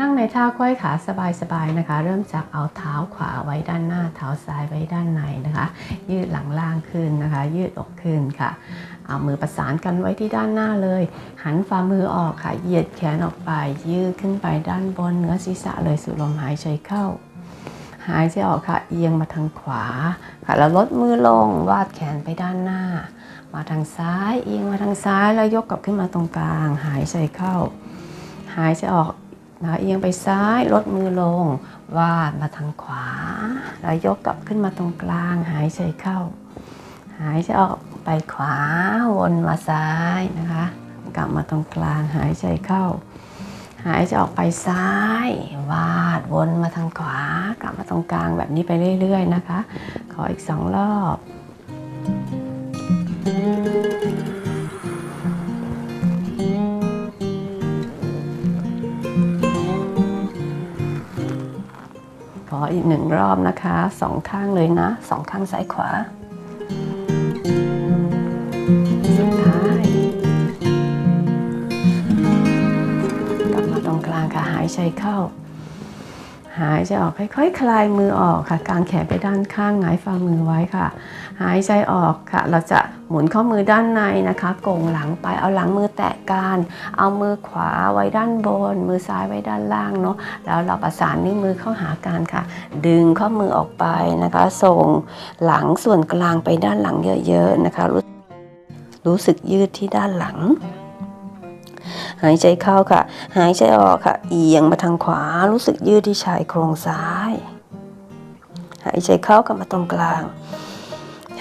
นั่งในท่าควยขาสบายๆนะคะ เริ่มจากเอาเท้าขวาไว้ด้านหน้า เท้าซ้ายไว้ด้านในนะคะ ยืดหลังล่างขึ้นนะคะ ยืดอกขึ้นค่ะ เอามือประสานกันไว้ที่ด้านหน้าเลย หันฝ่ามือออกค่ะ เหยียดแขนออกไป ยืดขึ้นไปด้านบนเนื้อศีรษะเลยสูดลมหายใจเข้า หายใจออกค่ะ เอียงมาทางขวาค่ะ แล้วลดมือลง วาดแขนไปด้านหน้า มาทางซ้าย เอียงมาทางซ้าย แล้วยกกลับขึ้นมาตรงกลาง หายใจเข้า หายใจออก นะเอียงไปซ้ายลดมือลง วาดมาทางขวา แล้วยกกลับขึ้นมาตรงกลาง หายใจเข้า หายใจออกไปขวาวนมาซ้ายนะคะ กลับมาตรงกลางหายใจเข้า หายใจออกไปซ้าย วาดวนมาทางขวา กลับมาตรงกลางแบบนี้ไปเรื่อย ๆ นะคะ ขออีกสองรอบ ขออีกหนึ่งรอบนะคะสองข้างเลยนะสองข้างซ้ายขวาสุดท้ายกลับมาตรงกลางค่ะหายใจเข้า หายใจออกค่อยๆคลายมือออกค่ะกางแขนไปด้านข้างหงายฝ่ามือไว้ค่ะ หายใจออกค่ะ เราจะ หมุนข้อมือด้านในนะคะโก่งหลังไปเอาหลังมือแตะกันเอามือขวาไว้ด้านบน มือซ้ายไว้ด้านล่างเนาะแล้วเราประสานนิ้วมือเข้าหากันค่ะ ดึงข้อมือออกไปนะคะ ส่งหลังส่วนกลางไปด้านหลังเยอะๆนะคะรู้รู้สึกยืดที่ด้านหลัง หายใจเข้าค่ะ หายใจออกค่ะ เอียงมาทางขวารู้สึกยืดที่ชายโครงซ้าย หายใจเข้ากลับมาตรงกลาง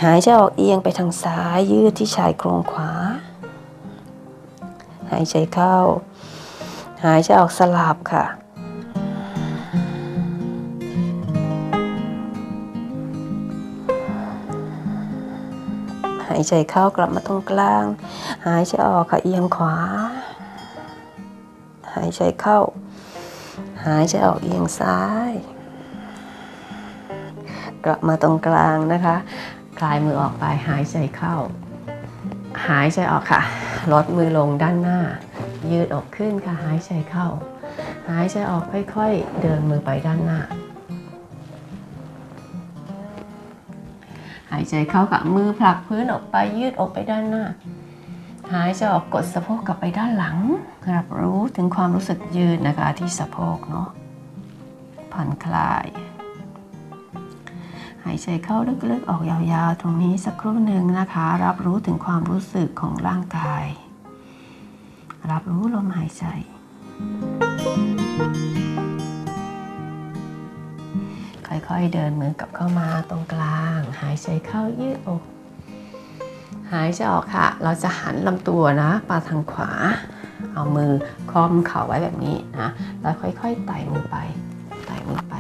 หายใจออกเอียงไปทางซ้ายยืดที่ชายโครงขวา หายใจเข้า หายใจออกสลับค่ะ หายใจเข้ากลับมาตรงกลาง หายใจออกค่ะเอียงขวา หายใจเข้า หายใจออกเอียงซ้าย กลับมาตรงกลางนะคะ คลายมือออกไปหายใจเข้า หายใจออกค่ะ ลดมือลงด้านหน้า ยืดอกขึ้นค่ะหายใจเข้า หายใจออกค่อยๆ เดินมือไปด้านหน้า หายใจเข้ากับมือผลักพื้นออกไปยืดอกไปด้านหน้า หายใจออกกดสะโพกกลับไปด้านหลัง รับรู้ถึงความรู้สึกยืดนะคะที่สะโพกเนาะผ่อนคลาย หายใจเข้าลึกๆ ออกยาวๆ ตรงนี้สักครู่หนึ่งนะคะ รับรู้ถึงความรู้สึกของร่างกาย รับรู้ลมหายใจ ค่อยๆ เดินมือกลับเข้ามาตรงกลาง หายใจเข้ายืดอก หายใจออกค่ะ เราจะหันลำตัวนะมาทางขวา เอามือคล้อมเข่าไว้แบบนี้นะ แล้วค่อยๆ ไต่มือไป ไต่มือไป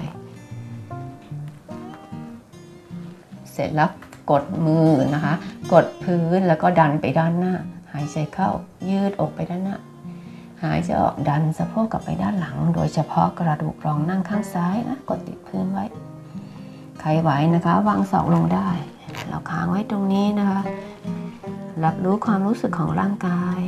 สร็จแล้วกดมือนะคะ กดพื้นแล้วก็ดันไปด้านหน้า หายใจเข้ายืดอกไปด้านหน้า หายใจออกดันสะโพกกลับไปด้านหลัง โดยเฉพาะกระดูกรองนั่งข้างซ้ายนะกดติดพื้นไว้ใครไหวนะคะวางศอกลงได้ เราค้างไว้ตรงนี้นะคะ รับรู้ความรู้สึกของร่างกาย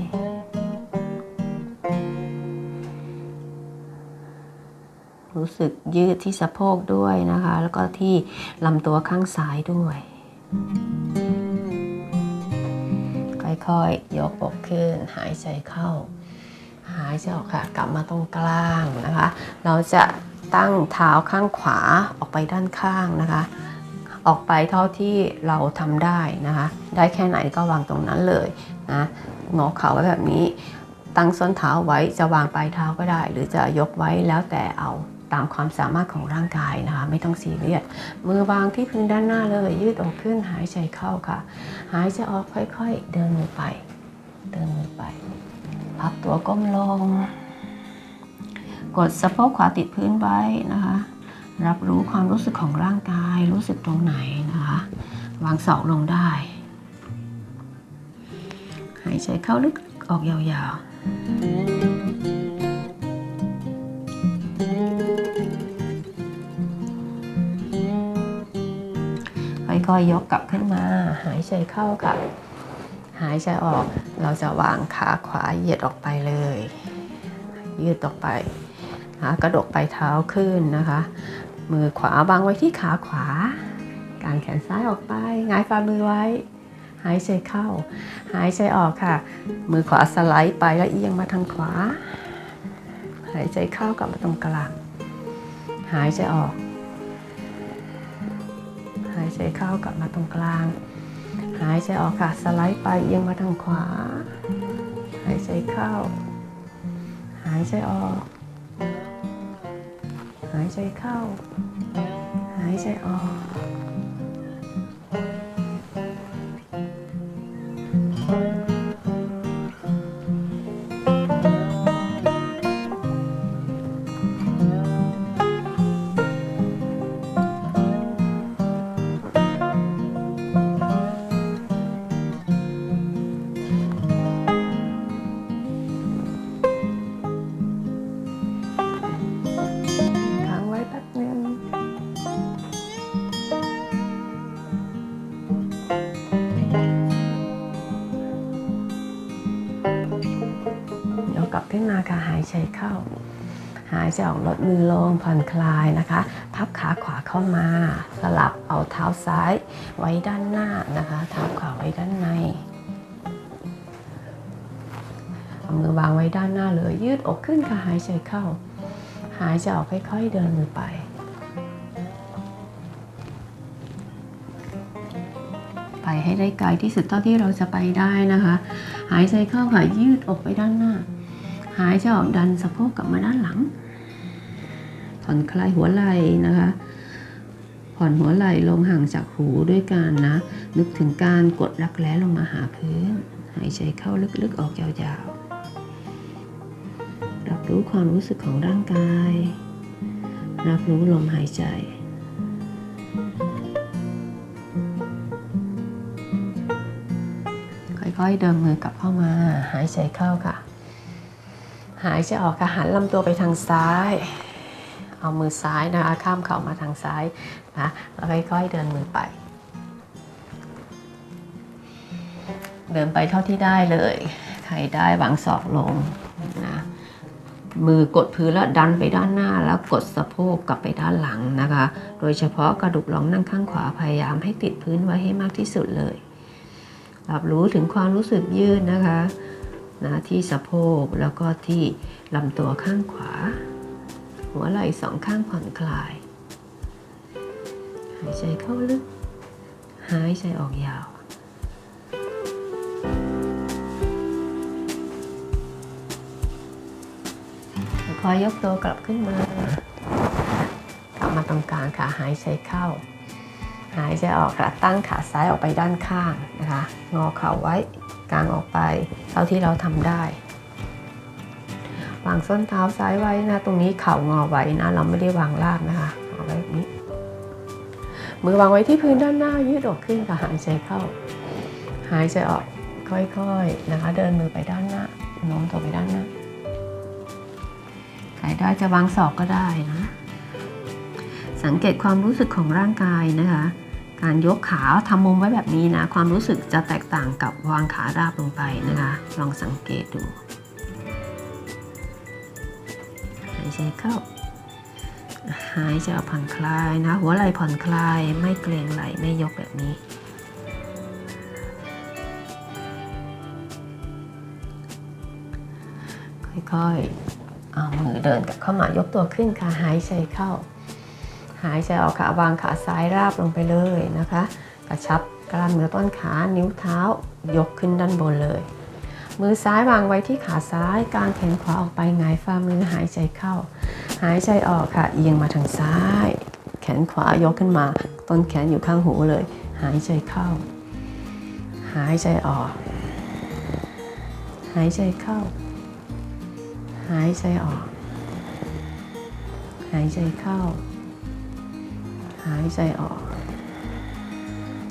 รู้สึกยืดที่สะโพกด้วยนะคะ แล้วก็ที่ลำตัวข้างซ้ายด้วย ค่อยๆ ยกอกขึ้น หายใจเข้า หายใจออกค่ะ กลับมาตรงกลางนะคะ เราจะตั้งเท้าข้างขวาออกไปด้านข้างนะคะ ออกไปเท่าที่เราทำได้นะคะ ได้แค่ไหนก็วางตรงนั้นเลยนะงอเข่าไว้แบบนี้ตั้งส้นเท้าไว้จะวางปลายเท้าก็ได้ หรือจะยกไว้แล้วแต่เอา ตามความสามารถของร่างกายนะคะ ไม่ต้องซีเรียสมือวางที่พื้นด้านหน้าเลย ยืดอกขึ้นหายใจเข้าค่ะ หายใจออกค่อยๆ เดินมือไป เดินมือไป พับตัวก้มลง กดสะโพกขวาติดพื้นไว้นะคะ รับรู้ความรู้สึกของร่างกายรู้สึกตรงไหนนะคะ วางศอกลงได้ หายใจเข้าลึกออกยาวๆ ค่อยยกกลับขึ้นมา หายใจเข้าค่ะ หายใจออก เราจะวางขาขวาเหยียดออกไปเลย ยืดออกไปนะคะกระดกปเท้าขึ้นนะคะ มือขวาวางไว้ที่ขาขวา กางแขนซ้ายออกไปงายฝ่ามือไว้ หายใจเข้า หายใจออกค่ะ มือขวาสไลด์ไปแล้วเอียงมาทางขวา หายใจเข้ากลับมาตรงกลาง หายใจออกายใจเข้ากลับมาตรงกลาง หายใจออกค่ะสไลด์ไปเอียงมาทางขวา หายใจเข้า หายใจออก หายใจเข้า หายใจออก เข้า หายใจออกลดมือลงผ่อนคลายนะคะ พับขาขวาเข้ามา สลับเอาเท้าซ้ายไว้ด้านหน้านะคะ เท้าขวาไว้ด้านในเอามือวางไว้ด้านหน้าเลย ยืดอกขึ้นค่ะหายใจเข้า หายใจออกค่อยๆเดินมือไปไปให้ได้ไกลที่สุดเท่าที่เราจะไปได้นะคะ หายใจเข้าค่ะยืดอกไปด้านหน้าายใจออกดันสะโพกกลับมาด้านหลัง ผ่อนคลายหัวไหล่นะคะ ผ่อนหัวไหล่ลงห่างจากหูด้วยการนะ นึกถึงการกดรักแร้ลงมาหาพื้น หายใจเข้าลึกๆออกยาวๆ รับรู้ความรู้สึกของร่างกาย รับรู้ลมหายใจค่อยๆเดินมือกลับเข้ามาหายใจเข้าค่ะ หายใจออกค่ะหันลำตัวไปทางซ้าย เอามือซ้ายนะคะข้ามเข่ามาทางซ้ายนะแล้วค่อยๆเดินมือไป เดินไปเท่าที่ได้เลย ใครได้วางศอกลงนะมือกดพื้นแล้วดันไปด้านหน้าแล้วกดสะโพกกลับไปด้านหลังนะคะ โดยเฉพาะกระดูกหลังนั่งข้างขวาพยายามให้ติดพื้นไว้ให้มากที่สุดเลย รับรู้ถึงความรู้สึกยืดนะคะ นะที่สะโพกแล้วก็ที่ลำตัวข้างขวา หัวไหล่สองข้างผ่อนคลาย หายใจเข้าลึก หายใจออกยาวค่อยยกตัวกลับขึ้นมา กลับมาตรงกลางค่ะหายใจเข้า หายใจออกค่ะ ตั้งขาซ้ายออกไปด้านข้างนะคะ งอเข่าไว้กางออกไป เท่าที่เราทำได้วางส้นเท้าซ้ายไว้นะ ตรงนี้เข่างอไว้นะ เราไม่ได้วางราบนะคะเอาไว้แบบนี้ มือวางไว้ที่พื้นด้านหน้า ยืดอกขึ้นค่ะหายใจเข้า หายใจออกค่อยๆนะคะ เดินมือไปด้านหน้าโน้มตัวไปด้านหน้าใครได้จะวางศอกก็ได้นะ สังเกตความรู้สึกของร่างกายนะคะ การยกขาทำมุมไว้แบบนี้นะ ความรู้สึกจะแตกต่างกับวางขาราบลงไปนะคะ ลองสังเกตดูหายใจเข้า หายใจออกผ่อนคลายนะ หัวไหล่ผ่อนคลายไม่เกรงไหล่ไม่ยกแบบนี้ค่อยๆเอามือเดินกลับเข้ามายกตัวขึ้นค่ะหายใจเข้า หายใจออกค่ะวางขาซ้ายราบลงไปเลยนะคะ กระชับกล้ามเนื้อต้นขานิ้วเท้ายกขึ้นด้านบนเลย มือซ้ายวางไว้ที่ขาซ้ายกางแขนขวาออกไปหงายฝ่ามือหายใจเข้า หายใจออกค่ะ เอียงมาทางซ้าย แขนขวายกขึ้นมา ต้นแขนอยู่ข้างหูเลย หายใจเข้า หายใจออก หายใจเข้า หายใจออก หายใจเข้า หายใจออก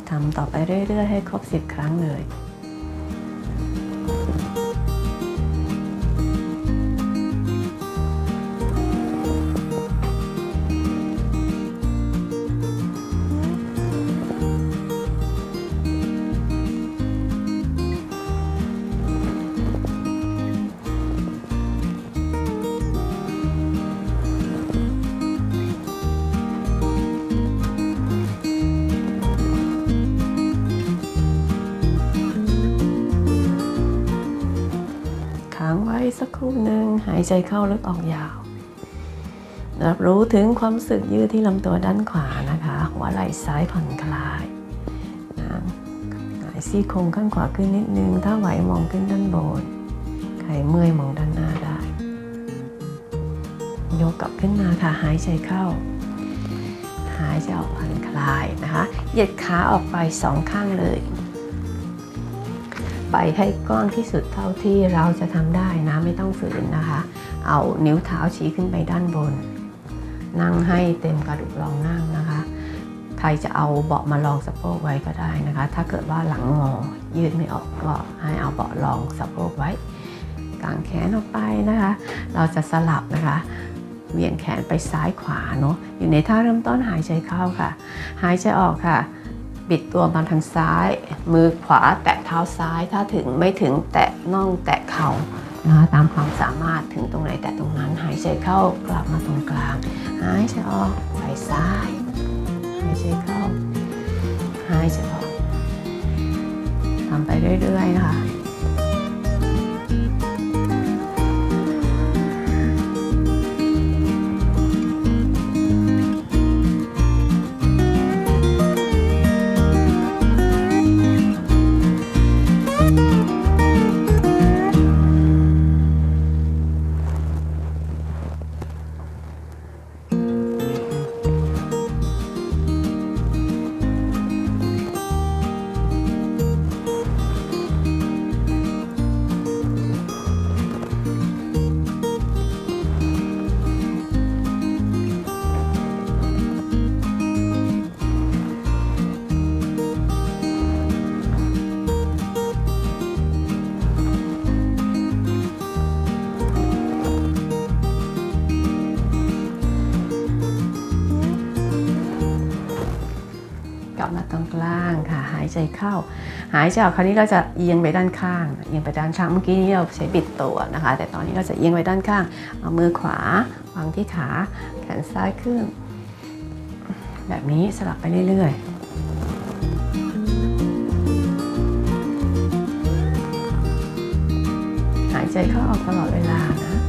ทำต่อไปเรื่อย ๆ ให้ครบ 10 ครั้งเลย รู่หนึ่งหายใจเข้าลึกออกยาว รับรู้ถึงความสึกยืดที่ลำตัวด้านขวานะคะ หัวไหล่ซ้ายผ่อนคลายนะหายซี่โครงข้างขวาขึ้นนิดนึง ถ้าไหวมองขึ้นด้านบนใครเมื่อยมองด้านหน้าได้ ยกกลับขึ้นมาค่ะหายใจเข้า หายใจออกผ่อนคลายนะคะ เหยียดขาออกไปสองข้างเลย ไปให้กว้างที่สุดเท่าที่เราจะทำได้นะไม่ต้องฝืนนะคะ เอานิ้วเท้าชี้ขึ้นไปด้านบน นั่งให้เต็มกระดูกรองนั่งนะคะ ใครจะเอาเบาะมาลองสะโพกไว้ก็ได้นะคะ ถ้าเกิดว่าหลังงอยืดไม่ออกก็ให้เอาเบาะรองสะโพกไว้กางแขนออกไปนะคะ เราจะสลับนะคะเวียงแขนไปซ้ายขวาเนาะอยู่ในท่าเริ่มต้นหายใจเข้าค่ะ หายใจออกค่ะ บิดตัวมาทางซ้าย มือขวาแตะเท้าซ้าย ถ้าถึงไม่ถึงแตะน่องแตะเข่านะคะตามความสามารถถึงตรงไหนแตะตรงนั้นหายใจเข้ากลับมาตรงกลาง หายใจออกไปซ้าย หายใจเข้า หายใจออกทำไปเรื่อยๆนะคะ ใจเข้า หายใจออกคราวนี้เราจะเอียงไปด้านข้างเอียงไปด้านข้างเมื่อกี้นี้เราใช้บิดตัวนะคะ แต่ตอนนี้เราจะเอียงไปด้านข้างเอามือขวาวางที่ขาแขนซ้ายขึ้น แบบนี้สลับไปเรื่อยๆหายใจเข้าออกตลอดเวลานะ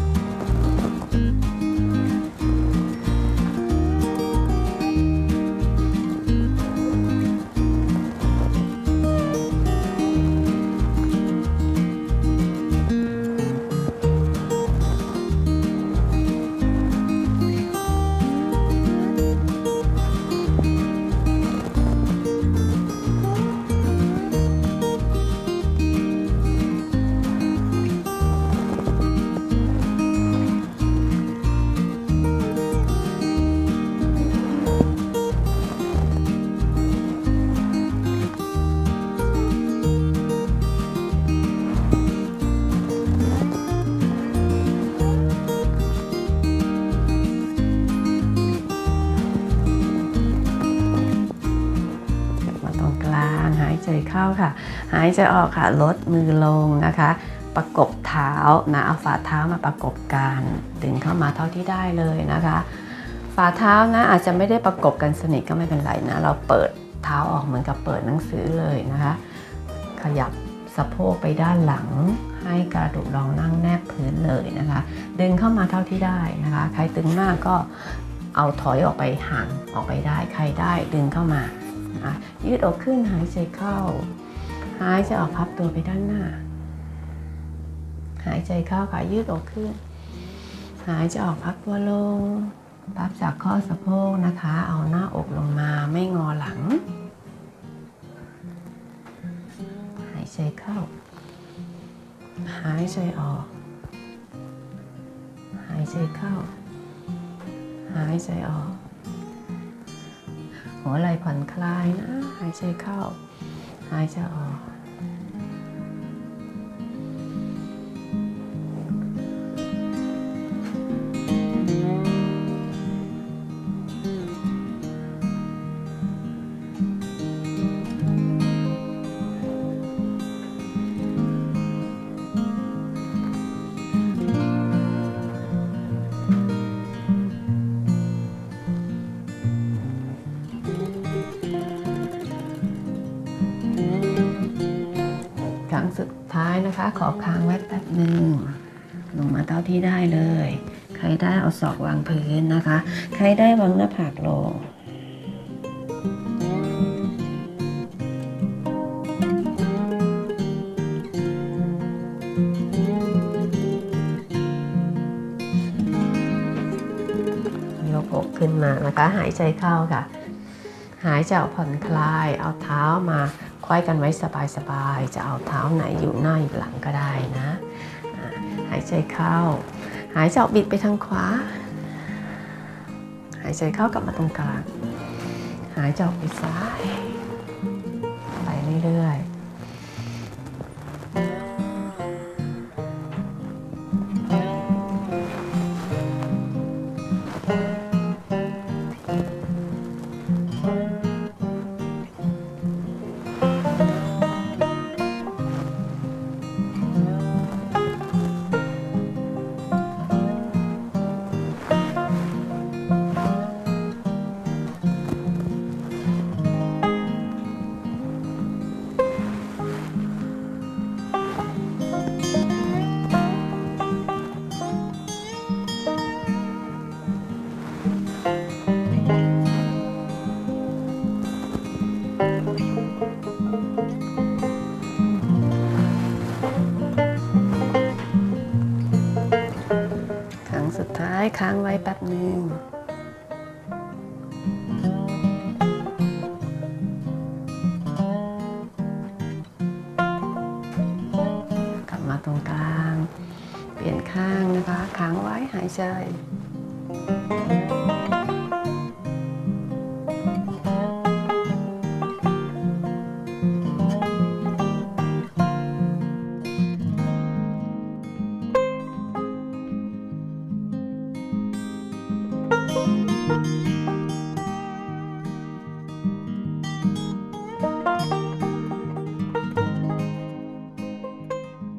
ลาง หายใจเข้าค่ะ หายใจออกค่ะ ลดมือลงนะคะ ประกบเท้านะเอาฝ่าเท้ามาประกบกันดึงเข้ามาเท่าที่ได้เลยนะคะ ฝ่าเท้านะอาจจะไม่ได้ประกบกันสนิทก็ไม่เป็นไรนะ เราเปิดเท้าออกเหมือนกับเปิดหนังสือเลยนะคะ ขยับสะโพกไปด้านหลัง ให้กระดูกรองนั่งแนบพื้นเลยนะคะ ดึงเข้ามาเท่าที่ได้นะคะ ใครตึงมากก็เอาถอยออกไปห่างออกไปได้ ใครได้ดึงเข้ามา นะยืดอกขึ้นหายใจเข้า หายใจออกพับตัวไปด้านหน้า หายใจเข้าค่ะยืดอกขึ้น หายใจออกพับตัวลงพับจากข้อสะโพกนะคะ เอาหน้าอกลงมาไม่งอหลัง หายใจเข้า หายใจออก หายใจเข้า หายใจออก หัวไหล่ผ่อนคลายนะ หายใจเข้า หายใจออก นะคะ ขอค้างไว้แป๊บหนึ่งเท่าที่ได้เลย ใครได้เอาศอกวางพื้นนะคะ ใครได้วางหน้าผากลงยกอกขึ้นมานะคะ หายใจเข้าค่ะ หายใจออกผ่อนคลาย เอาเท้ามา วยกันไว้สบายๆ จะเอาเท้าไหนอยู่หน้าอยู่หลังก็ได้นะ หายใจเข้า หายใจออกบิดไปทางขวา หายใจเข้ากลับมาตรงกลาง หายใจออกไปซ้าย ไปเรื่อยๆ ว้แป๊บหนึ่งกลับมาตรงกลาง เปลี่ยนข้างนะคะค้างไว้หายใจ